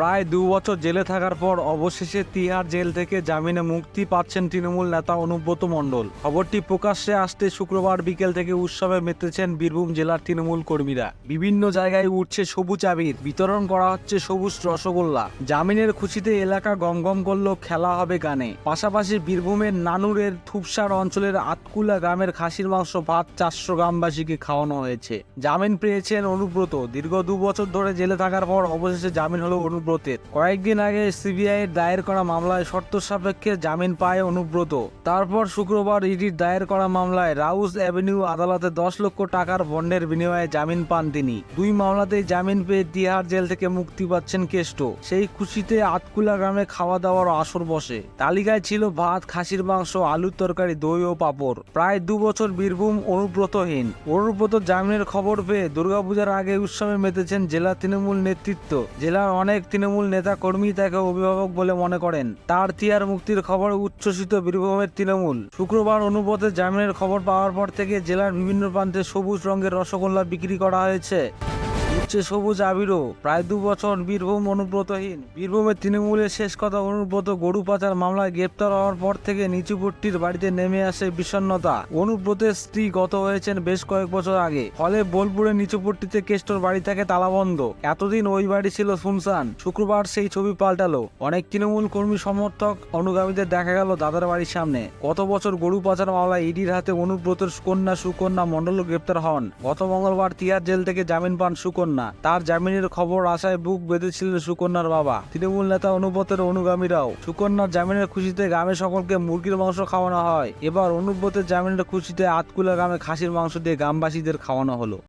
প্রায় দু বছর জেলে থাকার পর অবশেষে তিহার জেল থেকে জামিনে মুক্তি পাচ্ছেন তৃণমূল নেতা অনুব্রত মণ্ডল। খবরটি প্রকাশ্যে আসতে শুক্রবার বিকেল থেকে উৎসবে মেতেছেন বীরভূম জেলার তৃণমূল কর্মীরা। বিভিন্ন জায়গায় উঠছে সবুজ আবির, বিতরণ করা হচ্ছে সবুজ রসগোল্লা। জামিনের খুশিতে এলাকা গমগম করল, খেলা হবে গানে। পাশাপাশি বীরভূমের নানুরের থুপসার অঞ্চলের আতকুলা গ্রামের খাসির মাংস, ভাত চারশো গ্রামবাসীকে খাওয়ানো হয়েছে। জামিন পেয়েছেন অনুব্রত। দীর্ঘ দু বছর ধরে জেলে থাকার পর অবশেষে জামিন হলো অনুব্রতের কয়েকদিন আগে সিবিআই দায়ের করা মামলায় শর্ত সাপেক্ষে জামিন পায় অনুব্রত। তারপর শুক্রবার ইডির দায়ের করা মামলায় রাউস অ্যাভিনিউ আদালতে দশ লক্ষ টাকার বন্ডের বিনিময়ে জামিন পান তিনি। দুই মামলাতেই জামিন পেয়ে তিহার জেল থেকে মুক্তি পাচ্ছেন কেষ্ট। সেই খুশিতে আতকুলা গ্রামে খাওয়া দাওয়ার আসর বসে। তালিকায় ছিল ভাত, খাসির মাংস, আলুর তরকারি, দই ও পাপড়। প্রায় দু বছর বীরভূম অনুব্রতহীন। অনুব্রত জামিনের খবর পেয়ে দুর্গাপূজার আগে উৎসবে মেতেছেন জেলা তৃণমূল নেতৃত্ব। জেলার অনেক তৃণমূল নেতা কর্মী তাকে অভিভাবক বলে মনে করেন। তার তিয়ার মুক্তির খবর উচ্ছ্বসিত বীরভূমের তৃণমূল। শুক্রবার অনুপথে জামিনের খবর পাওয়ার পর থেকে জেলার বিভিন্ন প্রান্তে সবুজ রঙের রসগোল্লা বিক্রি করা হয়েছে। উঠছে সবুজ আবিরও। প্রায় দু বছর বীরভূম অনুব্রতহীন। বীরভূমের তৃণমূলের শেষ কথা অনুব্রত গরু পাচার মামলায় গ্রেপ্তার হওয়ার পর থেকে নিচুপট্টির বাড়িতে নেমে আসে বিষণ্ণতা। অনুব্রতের স্ত্রী গত হয়েছেন বেশ কয়েক বছর আগে। ফলে বোলপুরের নিচুপট্টিতে কেষ্টর বাড়ি থাকে তালাবন্ধ এতদিন ওই বাড়ি ছিল শুনশান। শুক্রবার সেই ছবি পাল্টালো। অনেক তৃণমূল কর্মী সমর্থক অনুগামীদের দেখা গেল দাদার বাড়ির সামনে। গত বছর গরু পাচার মামলায় ইডির হাতে অনুব্রতের কন্যা সুকন্যা মণ্ডল গ্রেপ্তার হন। গত মঙ্গলবার তিয়ার জেল থেকে জামিন পান সুকন্যা। তার জামিনের খবর আশায় বুক বেঁধেছিলেন সুকন্যার বাবা। তৃণমূল নেতা অনুব্রতের অনুগামীরাও। সুকন্যার জামিনের খুশিতে গ্রামের সকলকে মুরগির মাংস খাওয়ানো হয়। এবার অনুব্রতের জামিনের খুশিতে আতকুলা গ্রামে খাসির মাংস দিয়ে গ্রামবাসীদের খাওয়ানো হলো।